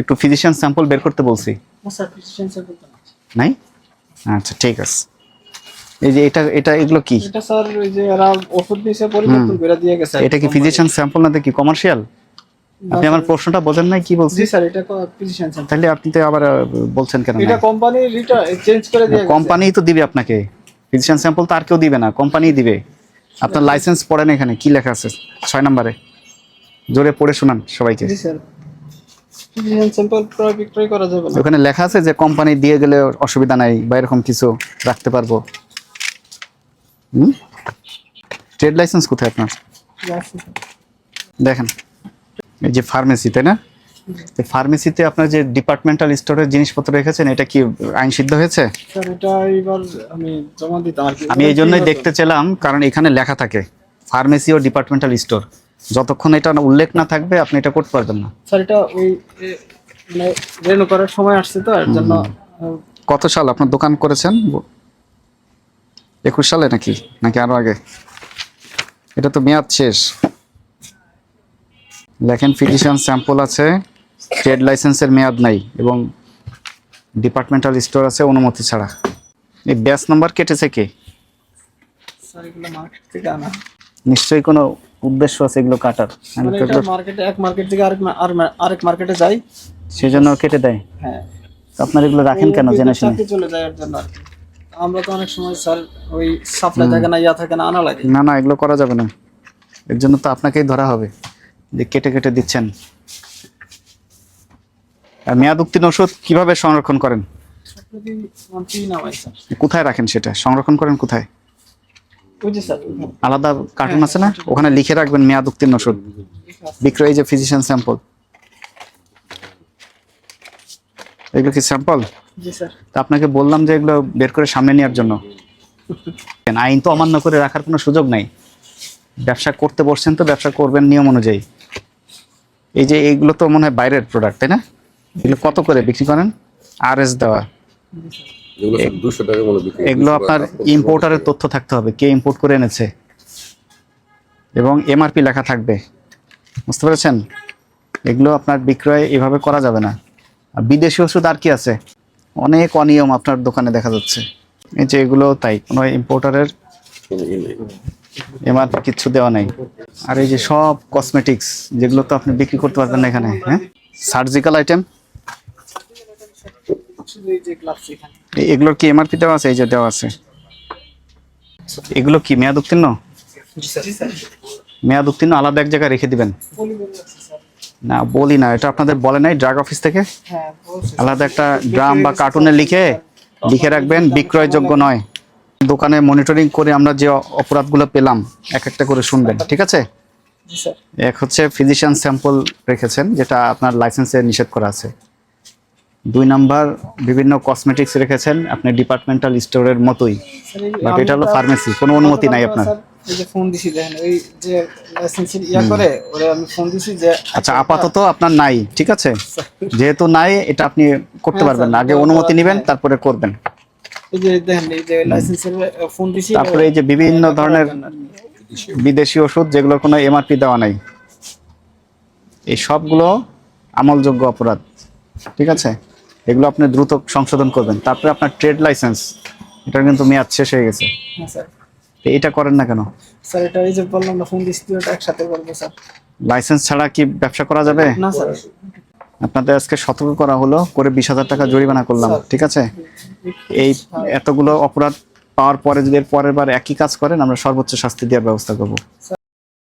একটু physician sample বের করতে বলছি। নাই। আচ্ছা ঠিক আছে। এই যে এটা এটা এগুলো কি? এটা স্যার ওই যে এরা ওষুধ দিয়েছে পরিবর্তন করে দিয়ে গেছে। এটা কি ফিজিশিয়ান স্যাম্পল না কি কমার্শিয়াল আপনি আমার প্রশ্নটা বোঝেন নাই কি বলছি জি স্যার এটা ফিজিশিয়ান স্যার তাহলে আপনি তো আবার বলছেন কেন এটা কোম্পানি চেঞ্জ করে দিয়ে কোম্পানি তো দিবে আপনাকে। ফিজিশিয়ান স্যাম্পল তো আর কেউ দিবে না কোম্পানি দিবে। আপনার লাইসেন্স পড়েন এখানে কি লেখা আছে? ছয় নম্বরে। জোরে পড়ে শোনান সবাইকে। জি স্যার। ওখানে লেখা আছে যে কোম্পানি দিয়ে গেলে অসুবিধা নাই বা এরকম কিছু রাখতে পারব। হুম? ট্রেড লাইসেন্স কোথায় আপনার। দেখেন। এই যে ফার্মেসি তাই না? ফার্মেসিতে আপনার যে ডিপার্টমেন্টাল স্টোরের জিনিসপত্র রেখেছেন এটা কি আইন সিদ্ধ হয়েছে? আমি এই জন্যই দেখতে চেলাম কারণ এখানে লেখা থাকে ফার্মেসি ও ডিপার্টমেন্টাল স্টোর যতক্ষণ এটা উল্লেখ না থাকবে আপনি এটা করতে পারবেন না। স্যার এটা ওই এ, মানে রেনু করার সময় আসছে তো এর জন্য কত সাল আপনার দোকান করেছেন? একুশ সালে নাকি? নাকি আরও আগে? এটা তো মেয়াদ শেষ। লেখেন ফিজিশিয়ান স্যাম্পল আছে ট্রেড লাইসেন্সের মেয়াদ নাই এবং ডিপার্টমেন্টাল স্টোর আছে অনুমতি ছাড়া। এই ব্যাচ নাম্বার কেটেছে কে? স্যার এগুলো মার্কেট থেকে আনা। নিশ্চয়ই কোনো উদ্দেশ্য আছে এগুলো কাটার। মানে তো এটা মার্কেটে এক মার্কেট থেকে আরেক মার্কেটে যাই সেজন্য কেটে দেয়। হ্যাঁ। আপনার এগুলো রাখেন কেন জেনে শুনে? চলে যায় এর জন্য আমরা তো অনেক সময় স্যার ওই সাপ্লাই থাকে না ইয়া থাকে না আনা লাগে। না না এগুলো করা যাবে না। এর জন্য তো আপনাকেই ধরা হবে যে কেটে কেটে দিচ্ছেন। আর মেয়াদ উত্তীর্ণ ওষুধ কীভাবে সংরক্ষণ করেন? কোথায় রাখেন সেটা? সংরক্ষণ করেন কোথায়? আলাদা কার্টুন আছে না? ওখানে লিখে রাখবেন মেয়াদ উত্তীর্ণ ওষুধ বিক্রয় যে ফিজিশিয়ান স্যাম্পল এগুলো কি স্যাম্পল তা আপনাকে বললাম যে এগুলো বের করে সামনে নেওয়ার জন্য। আইন তো অমান্য করে রাখার কোনো সুযোগ নাই। ব্যবসা করতে বসছেন তো ব্যবসা করবেন নিয়ম অনুযায়ী। এই যে এইগুলো তো মনে হয় বাইরের প্রোডাক্ট তাই না? এগুলো কত করে বিক্রি করেন? আর এস দেওয়া। এগুলো আপনার ইম্পোর্টারের তথ্য থাকতে হবে কে ইম্পোর্ট করে এনেছে। এবং এমআরপি লেখা থাকবে। বুঝতে পেরেছেন? এগুলো আপনার বিক্রয় এভাবে করা যাবে না। আর বিদেশি ওষুধ আর কি আছে? অনেক অনিয়ম আপনার দোকানে দেখা যাচ্ছে। এই যে এগুলো তাই কোনো ইম্পোর্টারের। এমআরপি কিচ্ছু দেওয়া নেই। আর এই যে সব কসমেটিক্স যেগুলো তো আপনি বিক্রি করতে পারবেন না এখানে হ্যাঁ? সার্জিক্যাল আইটেম শুধু এই যে গ্লাভস এখানে। এগুলোর কি এমআরপি দেওয়া আছে? এই যে দেওয়া আছে। এগুলো কি মেয়াদ উত্তীর্ণ? জি স্যার। জি স্যার। মেয়াদ উত্তীর্ণ আলাদা এক জায়গায় রেখে দিবেন? না বলি না এটা আপনাদের বলে নাই ড্রাগ অফিস থেকে? হ্যাঁ আলাদা একটা ড্রাম বা কার্টুনে লিখে লিখে রাখবেন বিক্রয়যোগ্য নয়। দোকানে মনিটরিং করে আমরা যে অপরাধগুলো পেলাম এক একটা করে শুনবেন ঠিক আছে? এক হচ্ছে ফিজিশিয়ান স্যাম্পল রেখেছেন যেটা আপনার লাইসেন্সে নিষেধ করা আছে। দুই নাম্বার বিভিন্ন কসমেটিক্স রেখেছেন। আপনি ডিপার্টমেন্টাল স্টোরের মতোই। বাট এটা হলো ফার্মেসি কোনো অনুমতি নাই আপনার। এই যে ফোন দিছি দেখেন ওই যে লাইসেন্সের ইয়া করে ওরে আমি ফোন দিছি যে আচ্ছা আপাতত আপনার নাই ঠিক আছে? যেহেতু নাই এটা আপনি করতে হ্যাঁ, পারবেন না। আগে অনুমতি নেবেন হ্যাঁ। তারপরে করবেন। এই যে দেখেন এই যে লাইসেন্সের ফোন দিছি তারপরে এই যে বিভিন্ন ধরনের বিদেশি ওষুধ যেগুলোর কোনো এমআরপি দেওয়া নাই। এই সবগুলো আমলযোগ্য অপরাধ ঠিক আছে? এগুলো আপনি দ্রুত সংশোধন করবেন। তারপরে আপনার ট্রেড লাইসেন্স এটার কিন্তু মেয়াদ শেষ হয়ে গেছে। হ্যাঁ স্যার। তো এটা করেন না কেন? স্যার এটা এই যে বললাম না ফোন দিছি ওটা একসাথে করব স্যার। লাইসেন্স ছাড়া কি ব্যবসা করা যাবে? না স্যার। আপনাদের আজকে সতর্ক করা হলো করে বিশ হাজার টাকা জরিমানা করলাম ঠিক আছে? এই এতগুলো অপরাধ পাওয়ার পরে যদি এর পরের বার একই কাজ করেন আমরা সর্বোচ্চ শাস্তি দেওয়ার ব্যবস্থা করব।